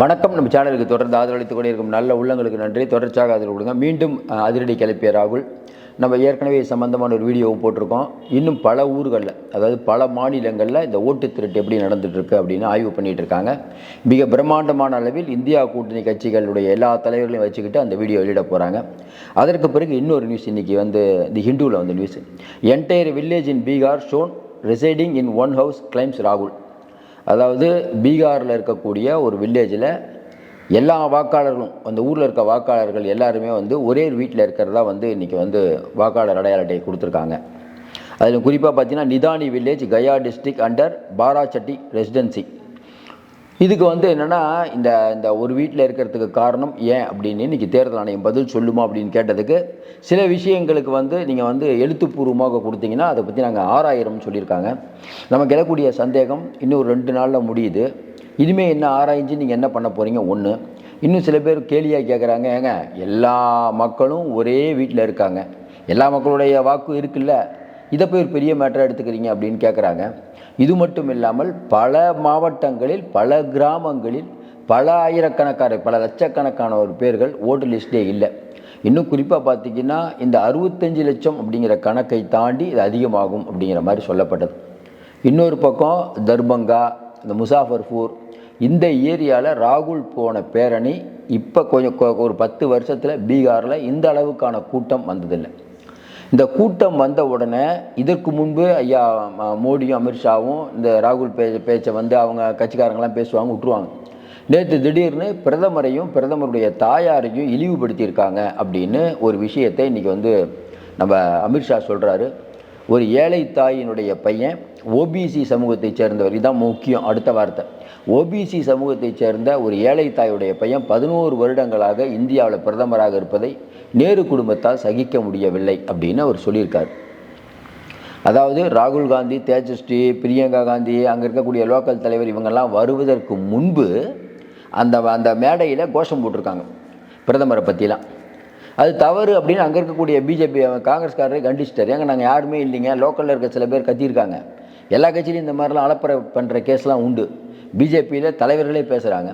வணக்கம். நம்ம சேனலுக்கு தொடர்ந்து ஆதரவளித்துக் கொண்டே இருக்கும் நல்ல உள்ளங்களுக்கு நன்றி. தொடர்ச்சியாக ஆதரவு கொடுங்க. மீண்டும் அதிரடி கிளப்பிய ராகுல். நம்ம ஏற்கனவே சம்பந்தமான ஒரு வீடியோவும் போட்டிருக்கோம். இன்னும் பல ஊர்களில் அதாவது பல மாநிலங்களில் இந்த ஓட்டு திருட்டு எப்படி நடந்துகிட்ருக்கு அப்படின்னு ஆய்வு பண்ணிகிட்டு இருக்காங்க மிக பிரம்மாண்டமான அளவில் இந்தியா கூட்டணி கட்சிகளுடைய எல்லா தலைவர்களையும் வச்சுக்கிட்டு அந்த வீடியோ வெளியிட போகிறாங்க அதற்கு பிறகு இன்னொரு நியூஸ் இன்றைக்கி வந்து தி ஹிந்துவில் வந்து news entire village in Bihar shown residing in one house claims ராகுல் அதாவது பீகாரில் இருக்கக்கூடிய ஒரு வில்லேஜில் எல்லா வாக்காளர்களும் அந்த ஊரில் இருக்க வாக்காளர்கள் எல்லாருமே வந்து ஒரே வீட்டில் இருக்கிறதா வந்து இன்றைக்கி வந்து வாக்காளர் அடையாள அட்டையை கொடுத்துருக்காங்க. அதில் குறிப்பாக பார்த்தீங்கன்னா Nidhani village Gaya district under Barachatti residency இதுக்கு வந்து என்னென்னா இந்த இந்த ஒரு வீட்டில் இருக்கிறதுக்கு காரணம் ஏன் அப்படின்னு இன்றைக்கி தேர்தல் ஆணையம் பதில் சொல்லுமா அப்படின்னு கேட்டதுக்கு சில விஷயங்களுக்கு வந்து நீங்கள் வந்து எழுத்துப்பூர்வமாக கொடுத்தீங்கன்னா அதை பற்றி நாங்கள் ஆறாயிரம்னு சொல்லியிருக்காங்க. நமக்கு எழக்கூடிய சந்தேகம் இன்னும் ஒரு ரெண்டு நாளில் முடியுது. இனிமேல் என்ன ஆராய்ஞ்சு நீங்கள் என்ன பண்ண போகிறீங்க ஒன்று இன்னும் சில பேர் கேலியாக கேட்குறாங்க ஏங்க எல்லா மக்களும் ஒரே வீட்டில் இருக்காங்க. எல்லா மக்களுடைய வாக்கு இருக்குல்ல. இதை போய் ஒரு பெரிய மேட்டராக எடுத்துக்கிறீங்க அப்படின்னு கேட்குறாங்க இது மட்டும் இல்லாமல் பல மாவட்டங்களில் பல கிராமங்களில் பல ஆயிரக்கணக்கான பல லட்சக்கணக்கான ஒரு பேர்கள் ஓட்டு லிஸ்டே இல்லை. இன்னும் குறிப்பாக பார்த்தீங்கன்னா இந்த அறுபத்தஞ்சு லட்சம் அப்படிங்கிற கணக்கை தாண்டி இது அதிகமாகும் அப்படிங்கிற மாதிரி சொல்லப்பட்டது. இன்னொரு பக்கம் தர்பங்கா இந்த முசாஃபர்பூர் இந்த ஏரியாவில் ராகுல் போன பேரணி இப்போ கொஞ்சம் ஒரு பத்து வருஷத்தில் பீகாரில் இந்த அளவுக்கான கூட்டம் வந்ததில்லை. இந்த கூட்டம் வந்த உடனே இதற்கு முன்பு ஐயா மோடியும் அமித்ஷாவும் இந்த ராகுல் பே பேச்சை வந்து அவங்க கட்சிக்காரங்களாம் பேசுவாங்க விட்டுருவாங்க நேற்று திடீர்னு பிரதமரையும் பிரதமருடைய தாயாரையும் இழிவுபடுத்தியிருக்காங்க அப்படின்னு ஒரு விஷயத்தை இன்றைக்கி வந்து நம்ம அமித்ஷா சொல்கிறாரு ஒரு ஏழை தாயினுடைய பையன் ஓபிசி சமூகத்தைச் சேர்ந்தவர். இதுதான் முக்கியம் அடுத்த வார்த்தை. ஓபிசி சமூகத்தைச் சேர்ந்த ஒரு ஏழை தாயுடைய பையன் பதினோரு வருடங்களாக இந்தியாவில் பிரதமராக இருப்பதை நேரு குடும்பத்தால் சகிக்க முடியவில்லை அப்படின்னு அவர் சொல்லியிருக்கார். அதாவது ராகுல் காந்தி தேஜஸ்வி பிரியங்கா காந்தி அங்கே இருக்கக்கூடிய லோக்கல் தலைவர் இவங்கெல்லாம் வருவதற்கு முன்பு அந்த அந்த மேடையில் கோஷம் போட்டிருக்காங்க பிரதமரை பற்றிலாம் அது தவறு அப்படின்னு அங்கே இருக்கக்கூடிய பிஜேபி காங்கிரஸ்காரரை கண்டிச்சிட்டார். ஏங்க நாங்கள் யாருமே இல்லைங்க. லோக்கலில் இருக்க சில பேர் கத்தியிருக்காங்க. எல்லா கட்சியிலையும் இந்த மாதிரிலாம் அலப்பறை பண்ணுற கேஸ்லாம் உண்டு. பிஜேபியில் தலைவர்களே பேசுகிறாங்க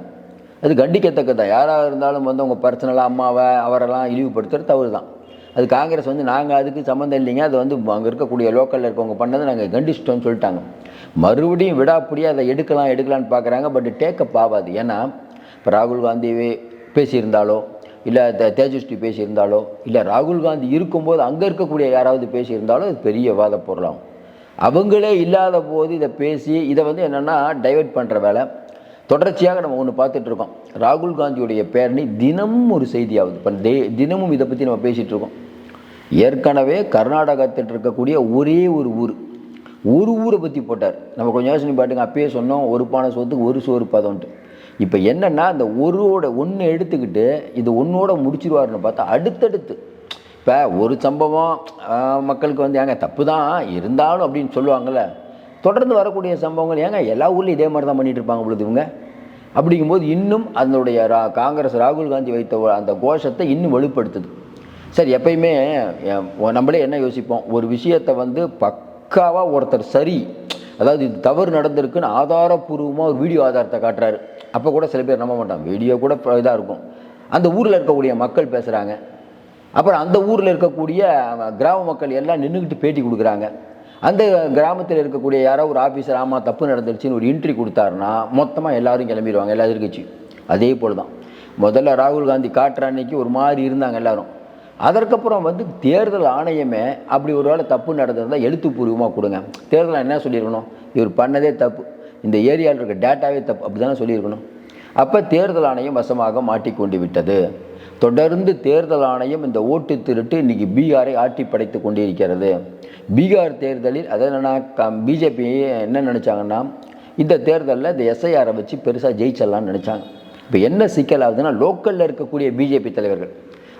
அது கண்டிக்கத்தக்கதான் யாராக இருந்தாலும் வந்து உங்கள் பர்சனலாக அம்மாவை அவரெல்லாம் இழிவுபடுத்துகிற தவறு தான் அது காங்கிரஸ் வந்து நாங்கள் அதுக்கு சம்மந்தம் இல்லைங்க. அது வந்து அங்கே இருக்கக்கூடிய லோக்கலில் இருக்கவங்க பண்ணதை நாங்கள் கண்டிச்சிட்டோம்னு சொல்லிட்டாங்க. மறுபடியும் விடாப்படியாக அதை எடுக்கலாம் எடுக்கலான்னு பார்க்குறாங்க பட் டேக்கப் ஆகாது. ஏன்னா இப்போ ராகுல் காந்தி பேசியிருந்தாலோ இல்லை தேஜஸ்வி பேசியிருந்தாலோ இல்லை ராகுல் காந்தி இருக்கும்போது அங்கே இருக்கக்கூடிய யாராவது பேசியிருந்தாலோ அது பெரிய வாத பொருளாகும். அவங்களே இல்லாத போது இதை பேசி இதை வந்து என்னென்னா டைவர்ட் பண்ணுற வேலை. தொடர்ச்சியாக நம்ம ஒன்று பார்த்துட்டு இருக்கோம் ராகுல் காந்தியுடைய பேரணி தினமும் ஒரு செய்தியாகுது இப்போ டே தினமும் இதை பற்றி நம்ம பேசிகிட்டு இருக்கோம் ஏற்கனவே கர்நாடகத்தில் இருக்கக்கூடிய ஒரே ஒரு ஊர். ஒரு ஊரை பற்றி போட்டார். நம்ம கொஞ்சம் யோசனை பாட்டுங்க அப்பயே சொன்னோம் ஒரு பானை சோத்துக்கு ஒரு சோறு பதம்ன்ட்டு. இப்போ என்னென்னா அந்த ஒருவோட ஒன்று எடுத்துக்கிட்டு இது ஒன்றோட முடிச்சிருவாருன்னு பார்த்தா அடுத்தடுத்து. இப்போ ஒரு சம்பவம் மக்களுக்கு வந்து ஏங்க தப்பு தான் இருந்தாலும் அப்படின்னு சொல்லுவாங்கள்ல தொடர்ந்து வரக்கூடிய சம்பவங்கள் ஏங்க எல்லா ஊர்லேயும் இதே மாதிரி தான் பண்ணிகிட்டு இருப்பாங்க பொழுது இவங்க. அப்படிங்கும்போது இன்னும் அதனுடைய ரா காங்கிரஸ் ராகுல் காந்தி வைத்த அந்த கோஷத்தை இன்னும் வலுப்படுத்துது சரி எப்பயுமே நம்மளே என்ன யோசிப்போம்? ஒரு விஷயத்தை வந்து பக்காவாக ஒருத்தர் சரி அதாவது இது தவறு நடந்திருக்குன்னு ஆதாரப்பூர்வமாக ஒரு வீடியோ ஆதாரத்தை காட்டுறாரு. அப்போ கூட சில பேர் நம்ப மாட்டாங்க. வீடியோ கூட இதாக இருக்கும். அந்த ஊரில் இருக்கக்கூடிய மக்கள் பேசுகிறாங்க அப்புறம் அந்த ஊரில் இருக்கக்கூடிய கிராம மக்கள் எல்லாம் நின்றுக்கிட்டு பேட்டி கொடுக்குறாங்க. அந்த கிராமத்தில் இருக்கக்கூடிய யாரோ ஒரு ஆஃபீஸர் ஆமாம் தப்பு நடந்துருச்சுன்னு ஒரு இன்ட்ரி கொடுத்தாருன்னா மொத்தமாக எல்லாரும் கிளம்பிடுவாங்க எல்லா எதிர்க்கட்சி அதே போல் தான் முதல்ல ராகுல் காந்தி காட்டுற அன்னைக்கு ஒரு மாதிரி இருந்தாங்க எல்லாரும். அதற்கப்புறம் வந்து தேர்தல் ஆணையமே அப்படி ஒரு வேளை தப்பு நடந்திருந்தால் எழுத்துப்பூர்வமாக கொடுங்க. தேர்தல் என்ன சொல்லியிருக்கணும்? இவர் பண்ணதே தப்பு. இந்த ஏரியாவில் இருக்க டேட்டாவே தப்பு. அப்படி தானே சொல்லியிருக்கணும். அப்போ தேர்தல் ஆணையம் வசமாக மாட்டிக்கொண்டு விட்டது. தொடர்ந்து தேர்தல் ஆணையம் இந்த ஓட்டு திருட்டு இன்னைக்கு பீகாரை ஆட்டி படைத்து கொண்டிருக்கிறது. பீகார் தேர்தலில் அதை என்னன்னா பிஜேபி என்ன நினச்சாங்கன்னா இந்த தேர்தலில் இந்த எஸ்ஐஆரை வச்சு பெருசாக ஜெயிச்சிடலாம்னு நினச்சாங்க. இப்போ என்ன சிக்கல் ஆகுதுன்னா லோக்கலில் இருக்கக்கூடிய பிஜேபி தலைவர்கள்.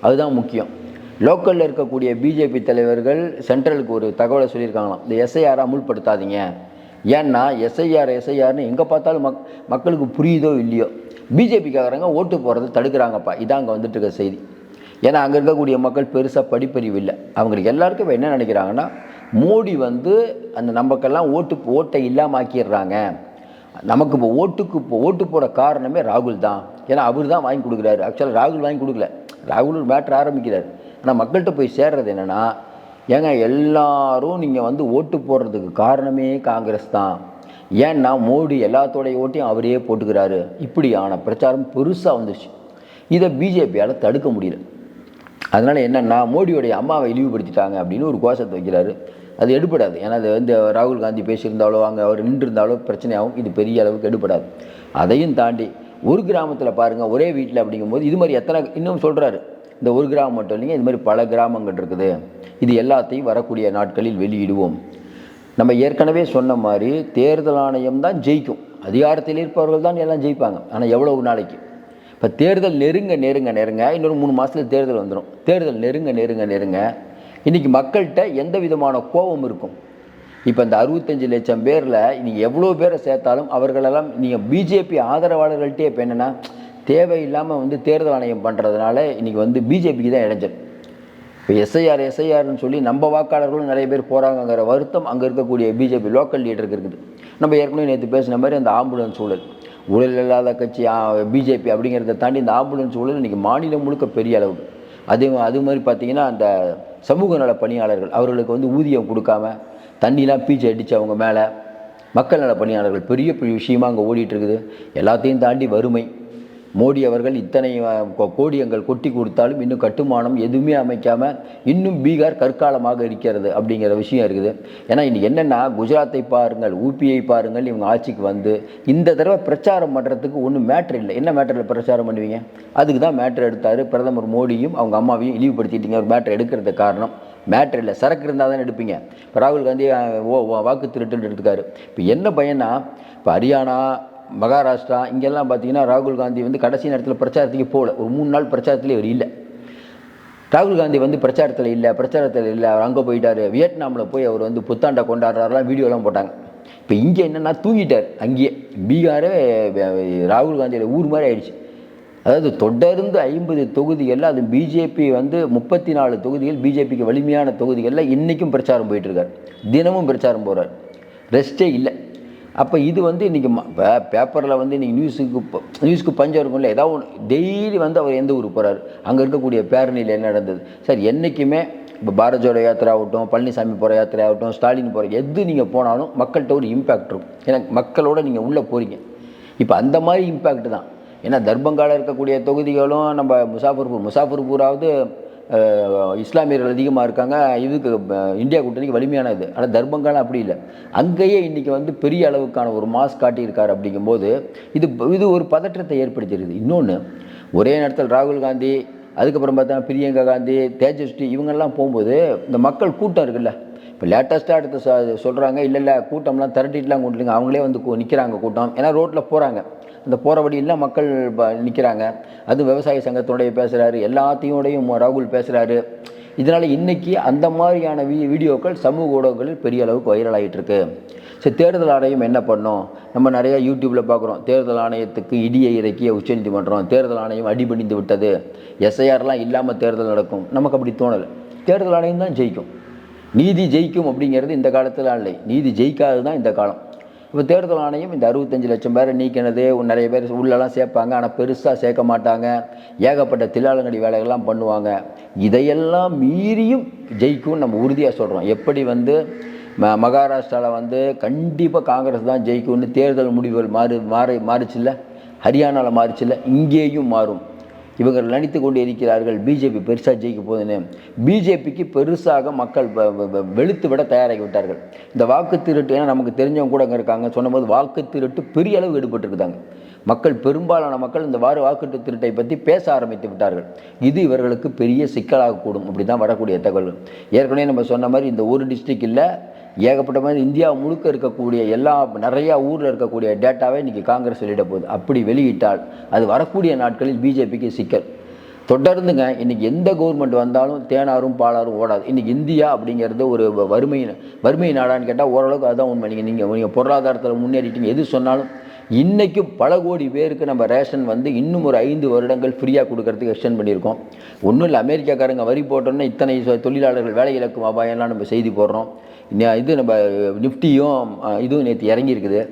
அதுதான் முக்கியம். லோக்கலில் இருக்கக்கூடிய பிஜேபி தலைவர்கள் சென்ட்ரலுக்கு ஒரு தகவலை சொல்லியிருக்காங்களாம். இந்த எஸ்ஐஆரை அமுல்படுத்தாதீங்க. ஏன்னா எஸ்ஐஆர் எஸ்ஐஆர்னு எங்கே பார்த்தாலும் மக் மக்களுக்கு புரியுதோ இல்லையோ. பிஜேபிக்காரங்க ஓட்டு போகிறது தடுக்கிறாங்கப்பா. இதான் அங்கே வந்துட்டு இருக்க செய்தி. ஏன்னா அங்கே இருக்கக்கூடிய மக்கள் பெருசாக படிப்பறிவு இல்லை அவங்களுக்கு எல்லாருக்கும் என்ன நினைக்கிறாங்கன்னா மோடி வந்து அந்த நமக்கெல்லாம் ஓட்டு ஓட்டை இல்லாமல் ஆக்கிடுறாங்க நமக்கு இப்போ ஓட்டுக்கு இப்போ ஓட்டு போட காரணமே ராகுல் தான். ஏன்னா அவர் தான் வாங்கி கொடுக்குறாரு. ஆக்சுவலாக ராகுல் வாங்கி கொடுக்கல. ராகுல் மேட்ரு ஆரம்பிக்கிறார். ஆனால் மக்கள்கிட்ட போய் சேர்றது என்னென்னா ஏங்க எல்லாரும் நீங்கள் வந்து ஓட்டு போடுறதுக்கு காரணமே காங்கிரஸ் தான். ஏன்னா மோடி எல்லாத்தோடைய ஓட்டையும் அவரே போட்டுக்கிறாரு. இப்படியான பிரச்சாரம் பெருசாக வந்துச்சு. இதை பிஜேபியால் தடுக்க முடியல. அதனால் என்னென்னா மோடியோடைய அம்மாவை இழிவுபடுத்திட்டாங்க அப்படின்னு ஒரு கோஷத்தை வைக்கிறாரு. அது எடுபடாது. ஏன்னா அது வந்து ராகுல் காந்தி பேசியிருந்தாலோ அங்கே அவர் நின்றுருந்தாலோ பிரச்சனையாகும். இது பெரிய அளவுக்கு எடுபடாது. அதையும் தாண்டி ஒரு கிராமத்தில் பாருங்கள் ஒரே வீட்டில் அப்படிங்கும்போது இது மாதிரி எத்தனை இன்னும் சொல்கிறாரு இந்த ஒரு கிராமம் மட்டும் இல்லைங்க இது மாதிரி பல கிராமங்கள் இருக்குது. இது எல்லாத்தையும் வரக்கூடிய நாட்களில் வெளியிடுவோம். நம்ம ஏற்கனவே சொன்ன மாதிரி தேர்தல் ஆணையம் தான் ஜெயிக்கும். அதிகாரத்தில் இருப்பவர்கள் தான் எல்லாம் ஜெயிப்பாங்க. ஆனால் எவ்வளவு நாளைக்கு? இப்போ தேர்தல் நெருங்க நெருங்க நெருங்க இன்னொரு மூணு மாதத்தில் தேர்தல் வந்துடும் தேர்தல் நெருங்க நெருங்க நெருங்க. இன்றைக்கி மக்கள்கிட்ட எந்த விதமான கோபம் இருக்கும்? இப்போ இந்த அறுபத்தஞ்சு லட்சம் பேரில் நீங்கள் எவ்வளோ பேரை சேர்த்தாலும் அவர்களெல்லாம் நீங்கள் பிஜேபி ஆதரவாளர்கள்ட்டே இப்போ என்னென்னா தேவையில்லாமல் வந்து தேர்தல் ஆணையம் பண்ணுறதுனால இன்றைக்கி வந்து பிஜேபிக்கு தான் இடைஞ்சல். இப்போ எஸ்ஐஆர் எஸ்ஐஆர்னு சொல்லி நம்ம வாக்காளர்களும் நிறைய பேர் போகிறாங்கங்கிற வருத்தம் அங்கே இருக்கக்கூடிய பிஜேபி லோக்கல் லீடருக்கு இருக்குது. நம்ம ஏற்கனவே நேற்று பேசின மாதிரி அந்த ஆம்புலன்ஸ் ஊழல். ஊழல் இல்லாத கட்சி பிஜேபி அப்படிங்கிறத தாண்டி இந்த ஆம்புலன்ஸ் ஊழல் இன்றைக்கி மாநிலம் முழுக்க பெரிய அளவு. அதே அது மாதிரி பார்த்திங்கன்னா அந்த சமூக நல பணியாளர்கள் அவர்களுக்கு வந்து ஊதியம் கொடுக்காம தண்ணிலாம் பீச்சு அடித்து அவங்க மேலே மக்கள் நல பணியாளர்கள் பெரிய பெரிய விஷயமாக அங்கே ஓடிட்டுருக்குது எல்லாத்தையும் தாண்டி வறுமை. மோடி அவர்கள் இத்தனை கோடியங்கள் கொட்டி கொடுத்தாலும் இன்னும் கட்டுமானம் எதுவுமே அமைக்காமல் இன்னும் பீகார் கற்காலமாக இருக்கிறது அப்படிங்கிற விஷயம் இருக்குது. ஏன்னா இன்னைக்கு என்னென்னா குஜராத்தை பாருங்கள் ஊபியை பாருங்கள் இவங்க ஆட்சிக்கு வந்து இந்த தடவை பிரச்சாரம் பண்ணுறதுக்கு ஒன்றும் மேட்ரு இல்லை. என்ன மேட்டரில் பிரச்சாரம் பண்ணுவீங்க? அதுக்கு தான் மேட்ரு எடுத்தார் பிரதமர் மோடியும் அவங்க அம்மாவையும் இழிவுபடுத்திட்டீங்க. ஒரு மேட்ரு எடுக்கிறதுக்கு காரணம் மேட்ரு இல்லை. சரக்கு இருந்தால் தானே எடுப்பீங்க. இப்போ ராகுல் காந்தி ஓ ஓ, வாக்கு திருட்டுன்னு எடுத்துக்காரு. இப்போ என்ன பையனா இப்போ ஹரியானா மகாராஷ்டிரா இங்கெல்லாம் பார்த்தீங்கன்னா ராகுல் காந்தி வந்து கடைசி நேரத்தில் பிரச்சாரத்துக்கு போகல ஒரு மூணு நாள் பிரச்சாரத்துலேயே அவர் இல்லை. ராகுல் காந்தி வந்து பிரச்சாரத்தில் இல்லை பிரச்சாரத்தில் இல்லை அவர் அங்கே போயிட்டார். வியட்நாமில் போய் அவர் வந்து புத்தாண்டை கொண்டாடுறாருலாம் வீடியோலாம் போட்டாங்க. இப்போ இங்கே என்னென்னா தூங்கிட்டார் அங்கேயே. பீகாரே ராகுல் காந்தியோட ஊர் மாதிரி ஆயிடுச்சு. அதாவது தொடர்ந்து ஐம்பது தொகுதிகளில் அது பிஜேபி வந்து முப்பத்தி நாலு தொகுதிகள் பிஜேபிக்கு வலிமையான தொகுதிகளில் இன்றைக்கும் பிரச்சாரம் போயிட்டுருக்கார் தினமும் பிரச்சாரம் போகிறார் ரெஸ்ட்டே இல்லை. அப்போ இது வந்து இன்றைக்கி இப்போ பேப்பரில் வந்து இன்றைக்கி நியூஸுக்கு ப- பஞ்சம் இருக்கும்ல. ஏதாவது ஒன்று டெய்லி வந்து அவர் எந்த ஊருக்கு போகிறார் அங்கே இருக்கக்கூடிய பேரணியில் என்ன நடந்தது? சார் என்றைக்குமே இப்போ பாரத் ஜோடோ யாத்திரை ஆகட்டும் பழனிசாமி போகிற யாத்திரை ஆகட்டும் ஸ்டாலின் போகிற எது நீங்கள் போனாலும் மக்கள்கிட்ட ஒரு இம்பேக்ட் இருக்கும். ஏன்னா மக்களோட நீங்கள் உள்ளே போகிறீங்க இப்போ அந்த மாதிரி இம்பேக்ட் தான். ஏன்னா தர்பங்கால இருக்கக்கூடிய தொகுதிகளும் நம்ம முசாஃபர்பூர் முசாஃபர்பூராவது இஸ்லாமியர்கள் அதிகமாக இருக்காங்க. இதுக்கு இந்தியா கூட்டணிக்கு வலிமையான இது. ஆனால் தர்பங்காலம் அப்படி இல்லை. அங்கேயே இன்றைக்கி வந்து பெரிய அளவுக்கான ஒரு மாஸ் காட்டியிருக்கார் அப்படிங்கும்போது இது இது ஒரு பதற்றத்தை ஏற்படுத்தியிருக்குது இன்னொன்று ஒரே நேரத்தில் ராகுல் காந்தி அதுக்கப்புறம் பார்த்தா பிரியங்கா காந்தி தேஜஸ்வி இவங்கெல்லாம் போகும்போது இந்த மக்கள் கூட்டம் இருக்குல்ல. இப்போ லேட்டஸ்ட்டாக எடுத்து சொல்கிறாங்க இல்லை இல்லை கூட்டம்லாம் திரட்டிட்டுலாம் கொண்டுங்க அவங்களே வந்து நிற்கிறாங்க கூட்டம். ஏன்னா ரோட்டில் போகிறாங்க இந்த போகிற வழியெல்லாம் மக்கள் நிற்கிறாங்க அது விவசாய சங்கத்தோடைய பேசுகிறாரு எல்லாத்தையோடையும் ராகுல் பேசுகிறாரு இதனால் இன்றைக்கி அந்த மாதிரியான வீ வீடியோக்கள் சமூக ஊடகங்களில் பெரிய அளவுக்கு வைரல் ஆகிட்டுருக்கு சரி தேர்தல் ஆணையம் என்ன பண்ணோம்? நம்ம நிறையா யூடியூப்பில் பார்க்குறோம் தேர்தல் ஆணையத்துக்கு இடியை இறக்கிய உச்சநீதிமன்றம் தேர்தல் ஆணையம் அடிபணிந்து விட்டது. எஸ்ஐஆர்லாம் இல்லாமல் தேர்தல் நடக்கும். நமக்கு அப்படி தோணலை. தேர்தல் ஆணையம் தான் ஜெயிக்கும். நீதி ஜெயிக்கும் அப்படிங்கிறது இந்த காலத்தில் இல்லை. நீதி ஜெயிக்காது தான் இந்த காலம். இப்போ தேர்தல் ஆணையம் இந்த அறுபத்தஞ்சு லட்சம் பேரை நீக்கினது நிறைய பேர் உள்ளெல்லாம் சேர்ப்பாங்க ஆனால் பெருசாக சேர்க்க மாட்டாங்க. ஏகப்பட்ட தில்லாலங்கடி வேலைகள்லாம் பண்ணுவாங்க. இதையெல்லாம் மீறியும் ஜெயிக்கும்னு நம்ம உறுதியாக சொல்கிறோம் எப்படி வந்து ம மகாராஷ்டிராவில் வந்து கண்டிப்பாக காங்கிரஸ் தான் ஜெயிக்கும்னு தேர்தல் முடிவுகள் மாறு மாறி மாறுச்சுல்ல? ஹரியானாவில் மாறிச்சில்ல? இங்கேயும் மாறும். இவர்கள் நினைத்து கொண்டு இருக்கிறார்கள் பிஜேபி பெருசாக ஜெயிக்க போகுதுன்னு. பிஜேபிக்கு பெருசாக மக்கள் வெளுத்து விட தயாராகி விட்டார்கள். இந்த வாக்கு திருட்டு ஏன்னா நமக்கு தெரிஞ்சவங்க கூட அங்கே இருக்காங்க. சொன்னபோது வாக்கு திருட்டு பெரிய அளவு ஈடுபட்டிருக்காங்க மக்கள் பெரும்பாலான மக்கள் இந்த வார வாக்கு திருட்டை பற்றி பேச ஆரம்பித்து விட்டார்கள். இது இவர்களுக்கு பெரிய சிக்கலாக கூடும். அப்படி தான் வரக்கூடிய தகவல் ஏற்கனவே நம்ம சொன்ன மாதிரி இந்த ஒரு டிஸ்ட்ரிக்ட் இல்லை ஏகப்பட்ட மாதிரி இந்தியா முழுக்க இருக்கக்கூடிய எல்லா நிறையா ஊரில் இருக்கக்கூடிய டேட்டாவை இன்றைக்கி காங்கிரஸ் வெளியிட போகுது. அப்படி வெளியிட்டால் அது வரக்கூடிய நாட்களில் பிஜேபிக்கு சிக்கல். தொடர்ந்துங்க இன்றைக்கி எந்த கவர்மெண்ட் வந்தாலும் தேனாரும் பாலாரும் ஓடாது. இன்றைக்கி இந்தியா அப்படிங்கிறது ஒரு வறுமை வறுமை நாடான்னு கேட்டால் ஓரளவுக்கு அதுதான் உண்மை. நீங்கள் நீங்கள் நீங்கள் பொருளாதாரத்தில் முன்னேறிட்டீங்க. எது சொன்னாலும் இன்றைக்கும் பல கோடி பேருக்கு நம்ம ரேஷன் வந்து இன்னும் ஒரு ஐந்து வருடங்கள் ஃப்ரீயாக கொடுக்கறதுக்கு எக்ஸ்டென்ட் பண்ணியிருக்கோம். ஒன்றும் இல்லை அமெரிக்காக்காரங்க வரி போட்டோன்னே இத்தனை தொழிலாளர்கள் வேலை இழக்கும் அபாயம்லாம் நம்ம செய்தி போடுறோம். இது நம்ம நிஃப்டியும் இதுவும் நேற்று இறங்கியிருக்குது.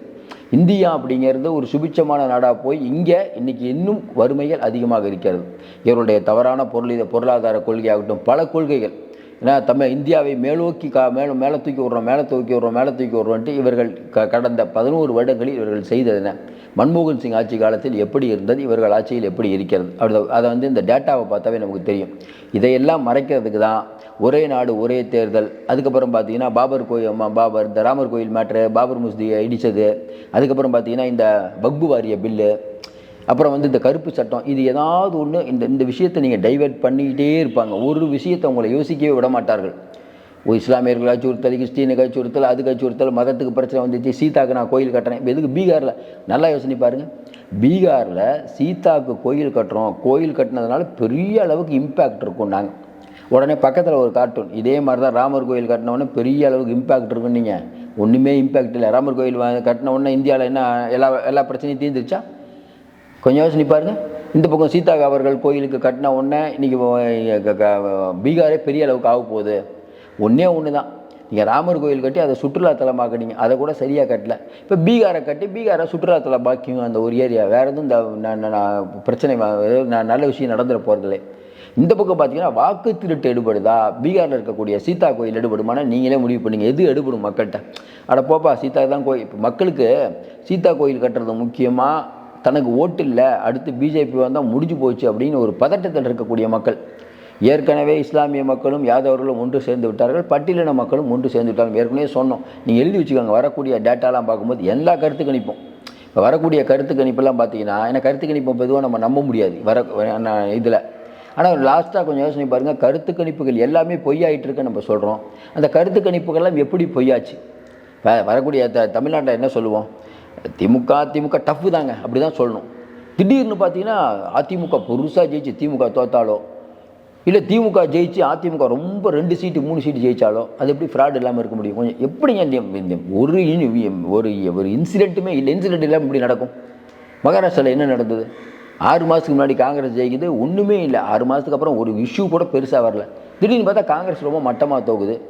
இந்தியா அப்படிங்கிறது ஒரு சுபிட்சமான நாடாக போய் இங்கே இன்றைக்கி இன்னும் வறுமைகள் அதிகமாக இருக்கிறது. இவருடைய தவறான பொருள் பொருளாதார கொள்கையாகட்டும் பல கொள்கைகள் ஏன்னா தமிழ் இந்தியாவை மேலோக்கி கா மேலே மேலே தூக்கி விட்றோம் மேலே தூக்கி விட்றோம் மேலே தூக்கி விட்றோன்ட்டு இவர்கள் க கடந்த பதினோரு வருடங்களில் இவர்கள் செய்ததுன மன்மோகன் சிங் ஆட்சி காலத்தில் எப்படி இருந்தது? இவர்கள் ஆட்சியில் எப்படி இருக்கிறது? அப்படி அதை வந்து இந்த டேட்டாவை பார்த்தாவே நமக்கு தெரியும். இதையெல்லாம் மறைக்கிறதுக்கு தான் ஒரே நாடு ஒரே தேர்தல். அதுக்கப்புறம் பார்த்தீங்கன்னா பாபர் கோயில் பாபர் இந்த ராமர் கோயில் மேட்ரு பாபர் முஸ்தியை இடித்தது அதுக்கப்புறம் பார்த்தீங்கன்னா இந்த பக்பு வாரிய பில்லு அப்புறம் வந்து இந்த கருப்பு சட்டம் இது ஏதாவது ஒன்று இந்த இந்த விஷயத்தை நீங்கள் டைவர்ட் பண்ணிக்கிட்டே இருப்பாங்க. ஒரு விஷயத்தை உங்களை யோசிக்கவே விட மாட்டார்கள். ஒரு இஸ்லாமியர்கள் அச்சுறுத்தல் கிறிஸ்டினுக்கு அச்சுறுத்தல் அதுக்கு அச்சுறுத்தல் மதத்துக்கு பிரச்சனை வந்துச்சு சீதாக்கு நான் கோயில் கட்டுறேன். எதுக்கு பீகாரில்? நல்லா யோசனை பாருங்கள் பீகாரில் சீதாக்கு கோயில் கட்டுறோம். கோயில் கட்டினதுனால பெரிய அளவுக்கு இம்பேக்ட் இருக்கும் நாங்கள் உடனே பக்கத்தில் ஒரு கார்ட்டூன் இதே மாதிரி தான் ராமர் கோயில் கட்டினவுடனே பெரிய அளவுக்கு இம்பேக்ட் இருக்கும் நீங்கள் ஒன்றுமே இம்பேக்ட் இல்லை. ராமர் கோயில் கட்டின உடனே இந்தியாவில் என்ன எல்லா எல்லா பிரச்சனையும் தீர்ந்துருச்சா? கொஞ்சம் யோசனை பாருங்கள் இந்த பக்கம் சீதா அவர்கள் கோயிலுக்கு கட்டின உடனே இன்றைக்கி க- பீகாரே பெரிய அளவுக்கு ஆக போகுது. ஒன்றே ஒன்று தான் நீங்கள் ராமர் கோயில் கட்டி அதை சுற்றுலாத்தலமாக்குனீங்க அதை கூட சரியாக கட்டல. இப்போ பீகாரை கட்டி பீகாரை சுற்றுலாத்தலமாக்கியும் அந்த ஒரு ஏரியா. வேறு எதுவும் இந்த பிரச்சனை நல்ல விஷயம் நடந்துட போகிறதில்லை இந்த பக்கம் பார்த்தீங்கன்னா வாக்கு திருட்டு எடுபடுதா? பீகாரில் இருக்கக்கூடிய சீதா கோயில் எடுபடுமானா? நீங்களே முடிவு பண்ணுங்க. எது எடுபடும் மக்கள்கிட்ட? அட போப்பா சீதா தான் கோயில். மக்களுக்கு சீதா கோயில் கட்டுறது முக்கியமாக தனக்கு ஓட்டு இல்லை அடுத்து பிஜேபி வந்தால் முடிஞ்சு போச்சு அப்படின்னு ஒரு பதட்டத்தில் இருக்கக்கூடிய மக்கள். ஏற்கனவே இஸ்லாமிய மக்களும் யாதவர்களும் ஒன்று சேர்ந்து விட்டார்கள் பட்டியலின மக்களும் ஒன்று சேர்ந்து விட்டார்கள். ஏற்கனவே சொன்னோம். நீங்கள் எழுதி வச்சுக்கோங்க வரக்கூடிய டேட்டாலாம் பார்க்கும்போது எல்லா கருத்து கணிப்பும். இப்போ வரக்கூடிய கருத்து கணிப்பெல்லாம் பார்த்தீங்கன்னா ஏன்னா கருத்து கணிப்பை பொதுவாக நம்ம நம்ப முடியாது வர இதில். ஆனால் லாஸ்ட்டாக கொஞ்சம் யோசனை பாருங்கள் கருத்து கணிப்புகள் எல்லாமே பொய்யாயிட்டுருக்கு நம்ம சொல்கிறோம் அந்த கருத்து கணிப்புகள்லாம் எப்படி பொய்யாச்சு? இப்போ வரக்கூடிய த தமிழ்நாட்டில் என்ன சொல்லுவோம்? திமுக அதிமுக டஃப்பு தாங்க. அப்படி தான் சொல்லணும். திடீர்னு பார்த்தீங்கன்னா அதிமுக பெருசாக ஜெயிச்சு திமுக தோத்தாலோ இல்லை திமுக ஜெயிச்சு அதிமுக ரொம்ப ரெண்டு சீட்டு மூணு சீட்டு ஜெயித்தாலோ அது எப்படி ஃப்ராட் இல்லாமல் இருக்க முடியும்? கொஞ்சம் எப்படிங்க இந்த- ஒரு ஒரு ஒரு இன்சிடென்ட்டுமே இல்லை. இன்சிடெண்ட் இல்லாமல் இப்படி நடக்கும். மகாராஷ்டிராவில் என்ன நடந்தது? ஆறு மாதத்துக்கு முன்னாடி காங்கிரஸ் ஜெயிக்குது. ஒன்றுமே இல்லை. ஆறு மாதத்துக்கு அப்புறம் ஒரு இஷ்யூ கூட பெருசாக வரல. திடீர்னு பார்த்தா காங்கிரஸ் ரொம்ப மட்டமாக தோக்குது.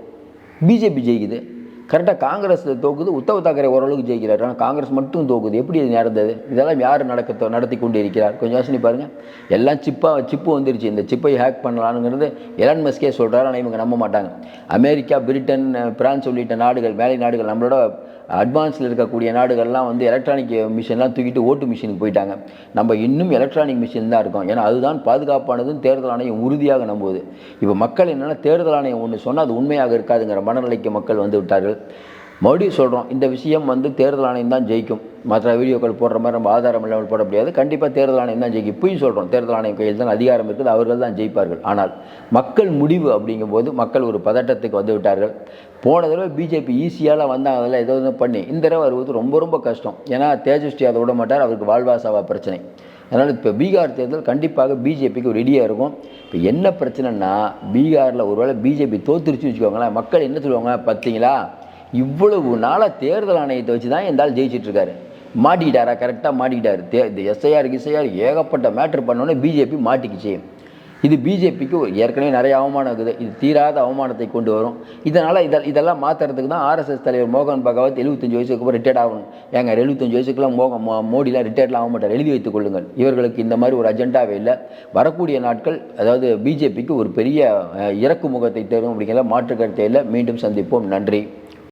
பிஜேபி ஜெயிக்குது. கரெக்டாக காங்கிரஸ் தோக்குது உத்தவ் தாக்கரே ஓரளவுக்கு ஜெயிக்கிறார். ஆனால் காங்கிரஸ் மட்டும் தோக்குது. எப்படி இது நடந்தது? இதெல்லாம் யார் நடக்க நடத்தி கொண்டு இருக்கிறார் கொஞ்சம் யோசனை பாருங்கள் எல்லாம் சிப்பாக சிப்பு வந்துருச்சு. இந்த சிப்பை ஹேக் பண்ணலாம்ங்கிறது எலன் மஸ்கே சொல்கிறாரு ஆனால் இவங்க நம்ப மாட்டாங்க. அமெரிக்கா பிரிட்டன் பிரான்ஸ் உள்ளிட்ட நாடுகள் மேலை நாடுகள் நம்மளோட அட்வான்ஸில் இருக்கக்கூடிய நாடுகள்லாம் வந்து எலக்ட்ரானிக் மிஷின்லாம் தூக்கிட்டு ஓட்டு மிஷினுக்கு போயிட்டாங்க. நம்ம இன்னும் எலக்ட்ரானிக் மிஷின் தான் இருக்கோம். ஏன்னா அதுதான் பாதுகாப்பானதும் தேர்தல் ஆணையம் உறுதியாக நம்புவது. இப்போ மக்கள் என்னென்னா தேர்தல் ஆணையம் ஒன்று சொன்னால் அது உண்மையாக இருக்காதுங்கிற மனநிலைக்கு மக்கள் வந்து விட்டார்கள். மறுபடியும் சொல்கிறோம் இந்த விஷயம் வந்து தேர்தல் ஆணையம் தான் ஜெயிக்கும். மற்ற வீடியோக்கள் போடுற மாதிரி நம்ம ஆதாரம் இல்லாமல் போட முடியாது. கண்டிப்பாக தேர்தல் ஆணையம் தான் ஜெயிக்கும். இப்பயும் சொல்கிறோம் தேர்தல் ஆணையம் கையில் தான் அதிகாரம் இருக்குது. அவர்கள் தான் ஜெயிப்பார்கள். ஆனால் மக்கள் முடிவு அப்படிங்கும்போது மக்கள் ஒரு பதட்டத்துக்கு வந்து விட்டார்கள். போன தடவை பிஜேபி ஈஸியால் வந்தாங்க அதில் ஏதோ ஒன்று பண்ணி இந்த தடவை வருவது ரொம்ப ரொம்ப கஷ்டம். ஏன்னா தேஜஸ்வி அதை விட மாட்டார். அவருக்கு வாழ்வாசாவா பிரச்சனை. அதனால் இப்போ பீகார் தேர்தல் கண்டிப்பாக பிஜேபிக்கு ரெடியாக இருக்கும். இப்போ என்ன பிரச்சனைனா பீகாரில் ஒருவேளை பிஜேபி தோத்துருச்சு வச்சுக்கோங்களேன். மக்கள் என்ன சொல்லுவாங்க? பார்த்தீங்களா இவ்வளவு நாளாக தேர்தல் ஆணையத்தை வச்சு தான் இந்த ஆள் மாட்டிக்கிட்டாரா? கரெக்டாக மாட்டிக்கிட்டார். தே இந்த எஸ்ஐஆர் கிஸ்ஐஆர் ஏகப்பட்ட மேட்ரு பண்ணோன்னே பிஜேபி மாட்டிக்கிச்சு. இது பிஜேபிக்கு ஏற்கனவே நிறைய அவமானம் இருக்குது. இது தீராத அவமானத்தை கொண்டு வரும். இதனால் இத இதெல்லாம் மாற்றுறதுக்கு தான் ஆர்எஸ்எஸ் தலைவர் மோகன் பகவத் எழுபத்தஞ்சு வயசுக்கு அப்புறம் ரிட்டையர்ட் ஆகணும். ஏங்க எழுபத்தஞ்சு வயசுக்குலாம் மோகன் மோ- மோடிலாம் ரிட்டையர்ட்லாம் ஆக மாட்டார். எழுதி வைத்துக் கொள்ளுங்கள். இவர்களுக்கு இந்த மாதிரி ஒரு அஜெண்டாவே இல்லை. வரக்கூடிய நாட்கள் அதாவது பிஜேபிக்கு ஒரு பெரிய இறக்கு முகத்தை தரும் அப்படிங்கிற மாற்று கருத்தை இல்லை. மீண்டும் சந்திப்போம். நன்றி.